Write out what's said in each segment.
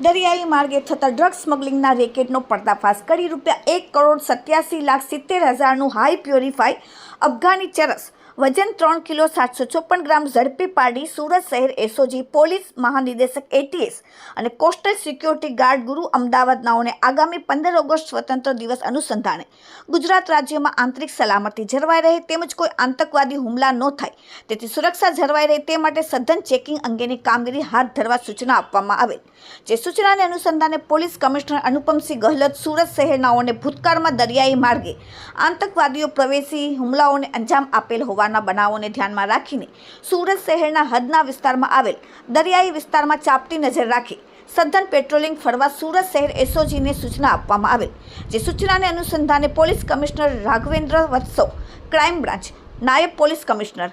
દરિયાઈ માર્ગે થતા ડ્રગ સ્મગલિંગના રેકેટનો પર્દાફાશ કરી રૂપિયા એક કરોડ સત્યાસી લાખ સિત્તેર હજારનું હાઈ પ્યોરિફાઈ અફઘાની ચરસ વજન ત્રણ કિલો સાતસો ચોપન ગ્રામ ઝડપી પાડી સુરત શહેર એસઓજી પોલીસ મહાનિદેશક એટીએસ અને કોસ્ટલ સિક્યોરિટી ગાર્ડ ગુરુ અમદાવાદનાઓને આગામી પંદર ઓગસ્ટ સ્વતંત્ર દિવસ અનુસંધાને ગુજરાત રાજ્યમાં આંતરિક સલામતી જળવાઈ રહે તેમજ કોઈ આતંકવાદી હુમલા ન થાય. તેથી સુરક્ષા જળવાઈ રહે તે માટે સઘન ચેકિંગ અંગેની કામગીરી હાથ ધરવા સૂચના આપવામાં આવેલ. જે સૂચનાને અનુસંધાને પોલીસ કમિશનર અનુપમસિંહ ગહલોત સુરત શહેરનાઓને ભૂતકાળમાં દરિયાઈ માર્ગે આતંકવાદીઓ પ્રવેશી હુમલાઓને અંજામ આપેલ હોવાના બનાવોને ધ્યાનમાં રાખીને સુરત શહેરના હદના વિસ્તારમાં આવેલ દરિયાઈ વિસ્તારમાં ચાપતી નજર રાખી સઘન પેટ્રોલિંગ ફરવા સુરત શહેર એસઓજીને સૂચના આપવામાં આવેલ, જે સૂચનાને અનુસંધાને police commissioner Raghavendra Vatsav crime branch, નાયબ police commissioner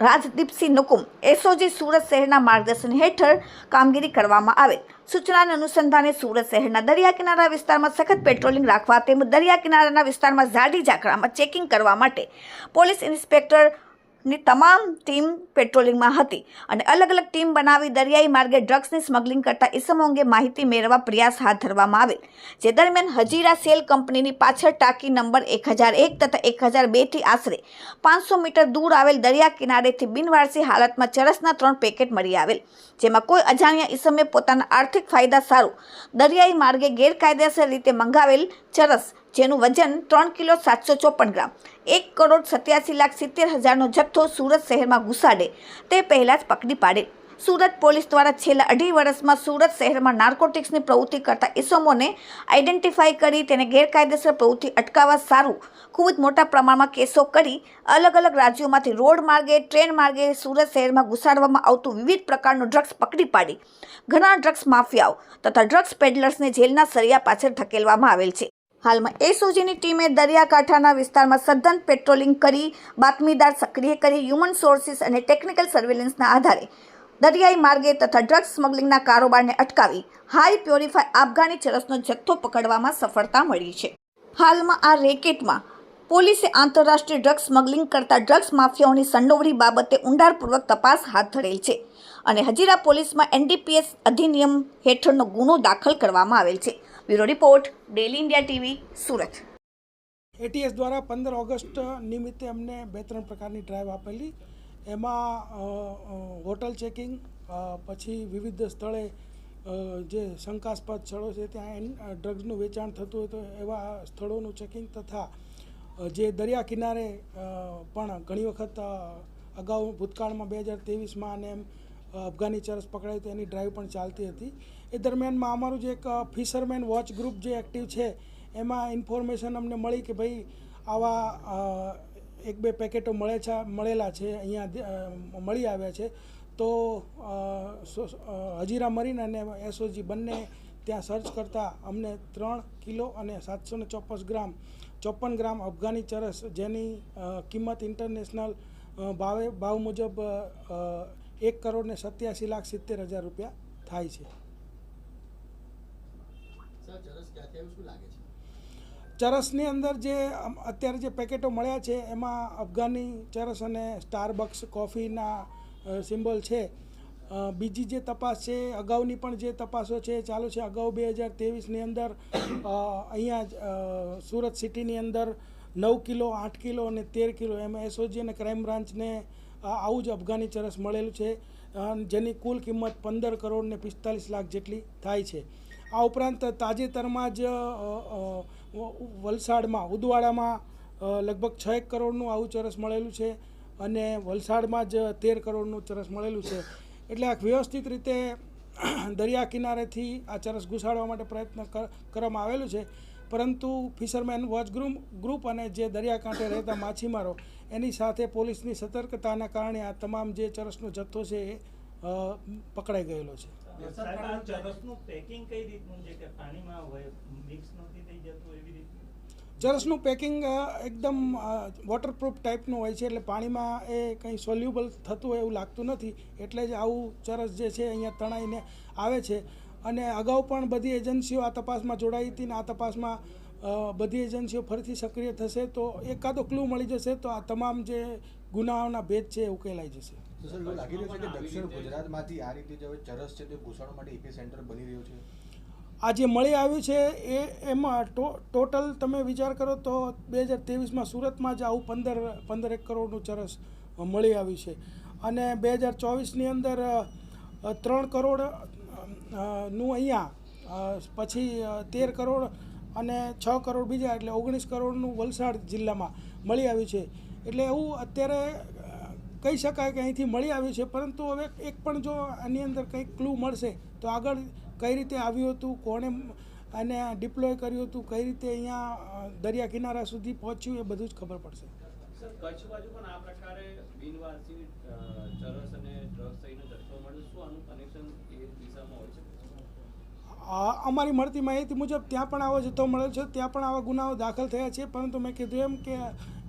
Rajdeepsinh Nukum SOG Surat શહેરના માર્ગદર્શન હેઠળ કામગીરી કરવામાં આવે. સૂચનાને અનુસંધાને સુરત શહેરના દરિયા કિનારા વિસ્તારમાં સખત પેટ્રોલિંગ રાખવા તેમજ દરિયા કિનારાના વિસ્તારમાં ઝાડી ઝાકડામાં ચેકિંગ કરવા માટે પોલીસ ઇન્સ્પેક્ટર ની તમામ ટીમ પેટ્રોલિંગમાં હતી અને અલગ અલગ ટીમ બનાવી દરિયાઈ માર્ગે ડ્રગ્સની સ્મગલિંગ કરતા ઇસમો અંગે માહિતી મેળવવા પ્રયાસ હાથ ધરવામાં આવેલ જે દરમિયાન હજીરા સેલ કંપનીની પાછળ ટાંકી નંબર એક હજાર એક તથા એક હજાર બેથી આશરે પાંચસો મીટર દૂર આવેલ દરિયા કિનારેથી બિનવારસી હાલતમાં ચરસના ત્રણ પેકેટ મળી આવેલ, જેમાં કોઈ અજાણ્યા ઈસમે પોતાના આર્થિક ફાયદા સારું દરિયાઈ માર્ગે ગેરકાયદેસર રીતે મંગાવેલ ચરસ જેનું વજન ત્રણ કિલો સાતસો ચોપન ગ્રામ. એક કરોડ સત્યાસી લાખ સિત્તેર હજારનો જથ્થો સુરત શહેરમાં ઘુસાડે. તે પહેલાં જ પકડી પાડે. સુરત પોલીસ દ્વારા છેલ્લા અઢી વર્ષમાં સુરત શહેરમાં નાર્કોટિક્સની પ્રવૃત્તિ કરતા ઇસમોને આઈડેન્ટિફાઈ કરી તેને ગેરકાયદેસર પ્રવૃત્તિ અટકાવવા સારું, ખૂબ જ મોટા પ્રમાણમાં કેસો કરી અલગ અલગ રાજ્યોમાંથી રોડ માર્ગે, ટ્રેન માર્ગે સુરત શહેરમાં ઘુસાડવામાં આવતું વિવિધ પ્રકારનું ડ્રગ્સ પકડી પાડી. ઘણા ડ્રગ્સ માફિયાઓ તથા ડ્રગ્સ પેડલર્સને જેલના સળિયા પાછળ ધકેલવામાં આવેલ છે. હાલમાં એસઓજીની ટીમે દરિયાકાંઠાના વિસ્તારમાં સઘન પેટ્રોલિંગ કરી, બાતમીદાર સક્રિય કરી, હ્યુમન સોર્સિસ અને ટેકનિકલ સર્વેલન્સના આધારે દરિયાઈ માર્ગે તથા ડ્રગ્સ સ્મગલિંગના કારોબારને અટકાવી, હાઈ પ્યોરિફાઈ આફઘાની ચરસનો જથ્થો પકડવામાં સફળતા મળી છે. હાલમાં આ રેકેટમાં પોલીસે આંતરરાષ્ટ્રીય ડ્રગ્સ સ્મગલિંગ કરતા ડ્રગ્સ માફિયાઓની સંડોવણી બાબતે ઊંડાણપૂર્વક તપાસ હાથ ધરેલ છે અને હજીરા પોલીસમાં એનડીપીએસ અધિનિયમ હેઠળનો ગુનો દાખલ કરવામાં આવેલ છે. Bureau report, daily India TV, Surat. ATS દ્વારા પંદર ઓગસ્ટ નિમિત્તે અમને બે ત્રણ પ્રકારની ડ્રાઈવ આપેલી. એમાં હોટલ ચેકિંગ પછી વિવિધ સ્થળે જે શંકાસ્પદ સ્થળો છે ત્યાં ડ્રગ્સનું વેચાણ થતું હોય તો એવા સ્થળોનું ચેકિંગ તથા જે દરિયા કિનારે પણ ઘણી વખત અગાઉ ભૂતકાળમાં બે હજાર ત્રેવીસમાં અને એમ અફઘાની ચરસ પકડાયું તો એની ડ્રાઈવ પણ ચાલતી હતી. એ દરમિયાનમાં અમારું જે એક ફિશરમેન વોચ ગ્રુપ જે એક્ટિવ છે, એમાં ઇન્ફોર્મેશન અમને મળી કે ભાઈ આવા એક બે પેકેટો મળે છે, મળેલા છે, અહીંયા મળી આવ્યા છે. તો હજીરા મરીન અને એસઓજી બંને ત્યાં સર્ચ કરતાં અમને ત્રણ કિલો અને સાતસો ને ચોપન ગ્રામ ચોપન ગ્રામ અફઘાની ચરસ જેની કિંમત ઇન્ટરનેશનલ ભાવે, ભાવ મુજબ એક કરોડ ને સત્યાસી લાખ સિત્તેર હજાર રૂપિયા થાય છે. ચરસની અંદર જે અત્યારે જે પેકેટો મળ્યા છે એમાં અફઘાની ચરસ અને સ્ટારબક્સ કોફીના સિમ્બોલ છે. બીજી જે તપાસ છે અગાઉની પણ જે તપાસો છે ચાલુ છે અગાઉ બે હજાર તેવીસની અંદર અહીંયા સુરત સિટીની અંદર નવ કિલો આઠ કિલો અને તેર કિલો એમાં એસઓજી અને ક્રાઇમ બ્રાન્ચને આવું જ અફઘાની ચરસ મળેલું છે જેની કુલ કિંમત પંદર કરોડ ને પિસ્તાલીસ લાખ જેટલી થાય છે. આ ઉપરાંત તાજેતરમાં જ વલસાડમાં, ઉદવાડામાં લગભગ છ એક કરોડનું આવું ચરસ મળેલું છે અને વલસાડમાં જ તેર કરોડનું ચરસ મળેલું છે. એટલે આ વ્યવસ્થિત રીતે દરિયા કિનારેથી આ ચરસ ઘુસાડવા માટે પ્રયત્ન કર- કરવામાં આવેલું છે. પરંતુ ફિશરમેન વોચ ગ્રુપ ગ્રુપ અને જે દરિયાકાંઠે રહેતા માછીમારો એની સાથે પોલીસની સતર્કતાના કારણે આ તમામ જે ચરસનો જથ્થો છે એ પકડાઈ ગયેલો છે. ચરસનું પેકિંગ એકદમ વોટરપ્રૂફ ટાઈપનું હોય છે એટલે પાણીમાં એ કંઈ સોલ્યુબલ થતું હોય એવું લાગતું નથી એટલે જ આવું ચરસ જે છે અહીંયા તણાઈને આવે છે. અને અગાઉ પણ બધી એજન્સીઓ આ તપાસમાં જોડાઈ હતી ને આ તપાસમાં બધી એજન્સીઓ ફરીથી સક્રિય થશે તો એકાદો ક્લુ મળી જશે તો આ તમામ જે ગુનાઓના ભેદ છે એ ઉકેલાઈ જશે. લાગી રહ્યું છે કે દક્ષિણ ગુજરાતમાંથી આ રીતે જે ચરસ છે તે ઘૂસણવા માટે ઇપી સેન્ટર બની રહ્યું છે? આ જે મળી આવ્યું છે એ એમાં ટો ટોટલ તમે વિચાર કરો તો બે હજાર ત્રેવીસમાં સુરતમાં જ આવું પંદર પંદર એક કરોડનું ચરસ મળી આવ્યું છે. અને બે હજાર ચોવીસની અંદર ત્રણ કરોડ નું અહીંયા પછી તેર કરોડ અને છ કરોડ બીજા એટલે ઓગણીસ કરોડનું વલસાડ જિલ્લામાં મળી આવ્યું છે. એટલે એવું અત્યારે કહી શકાય કે અહીંથી મળી આવ્યું છે, પરંતુ હવે એક પણ જો આની અંદર કંઈક ક્લૂ મળશે, તો આગળ કઈ રીતે આવ્યું હતું, કોણે અને ડિપ્લોય કર્યું હતું, કઈ રીતે અહીંયા દરિયા કિનારા સુધી પહોંચ્યું, એ બધું જ ખબર પડશે. અમારી મળતી માહિતી મુજબ ત્યાં પણ આવો જથ્થો મળ્યો છે ત્યાં પણ આવા ગુનાઓ દાખલ થયા છે પરંતુ મેં કીધું એમ કે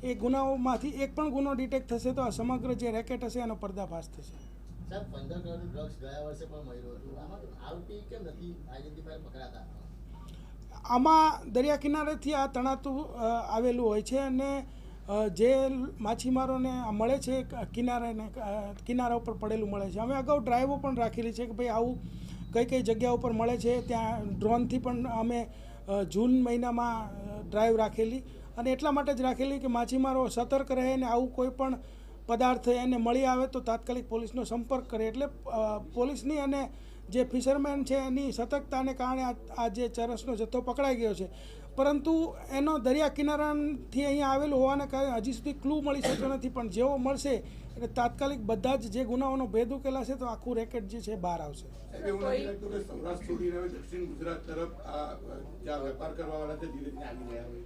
એ ગુનાઓમાંથી એક પણ ગુનો ડિટેક્ટ થશે તો આ સમગ્ર જે રેકેટ હશે એનો પર્દાફાશ થશે. આમાં દરિયા કિનારેથી આ તણાતું આવેલું હોય છે અને જે માછીમારોને આ મળે છે કિનારાને કિનારા ઉપર પડેલું મળે છે. અમે અગાઉ ડ્રાઈવો પણ રાખેલી છે કે ભાઈ આવું કઈ કઈ જગ્યા ઉપર મળે છે, ત્યાં ડ્રોનથી પણ અમે જૂન મહિનામાં ડ્રાઈવ રાખેલી અને એટલા માટે જ રાખેલી કે માછીમારો સતર્ક રહે ને આવું કોઈ પણ પદાર્થ એને મળી આવે તો તાત્કાલિક પોલીસનો સંપર્ક કરે. એટલે પોલીસની અને જે ફિશરમેન છે એની સતર્કતાને કારણે આ જે ચરસનો જથ્થો પકડાઈ ગયો છે. પરંતુ એનો દરિયા કિનારાથી અહીંયા આવેલું હોવાને કારણે હજી સુધી ક્લુ મળી શક્યો નથી. પણ જેવો મળશે એટલે તાત્કાલિક બધા જ જે ગુનાઓનો ભેદ ઉકેલાશે તો આખું રેકેટ જે છે બહાર આવશે. સાહેબ, એવું નથી લાગતું કે સૌરાષ્ટ્ર છોડીને હવે દક્ષિણ ગુજરાત તરફ આ વેપાર કરવાવાળા છે ધીરે ધીરે આવી રહ્યા હોય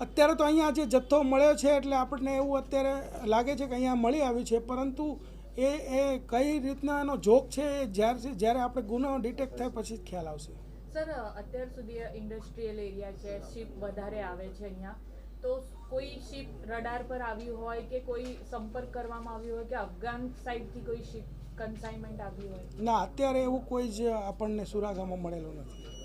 અત્યારે તો અહીંયા જે જથ્થો મળ્યો છે એટલે આપણને એવું અત્યારે લાગે છે કે અહીંયા મળી આવ્યું છે પરંતુ એ એ કઈ રીતના એનો જોક છે એ જ્યારે જ્યારે આપણે ગુનો ડિટેક્ટ થાય પછી જ ખ્યાલ આવશે. સર, અત્યાર સુધી ઇન્ડસ્ટ્રીયલ એરિયા છે શિપ વધારે આવે છે અહીંયા. તો કોઈ શિપ રડાર પર આવ્યું હોય કે કોઈ સંપર્ક કરવામાં આવ્યો હોય કે અફઘાન સાઈડથી કોઈ શિપ કન્સાઇનમેન્ટ આવ્યું હોય? ના, અત્યારે એવું કોઈ જ આપણને સુરાગામાં મળેલું નથી.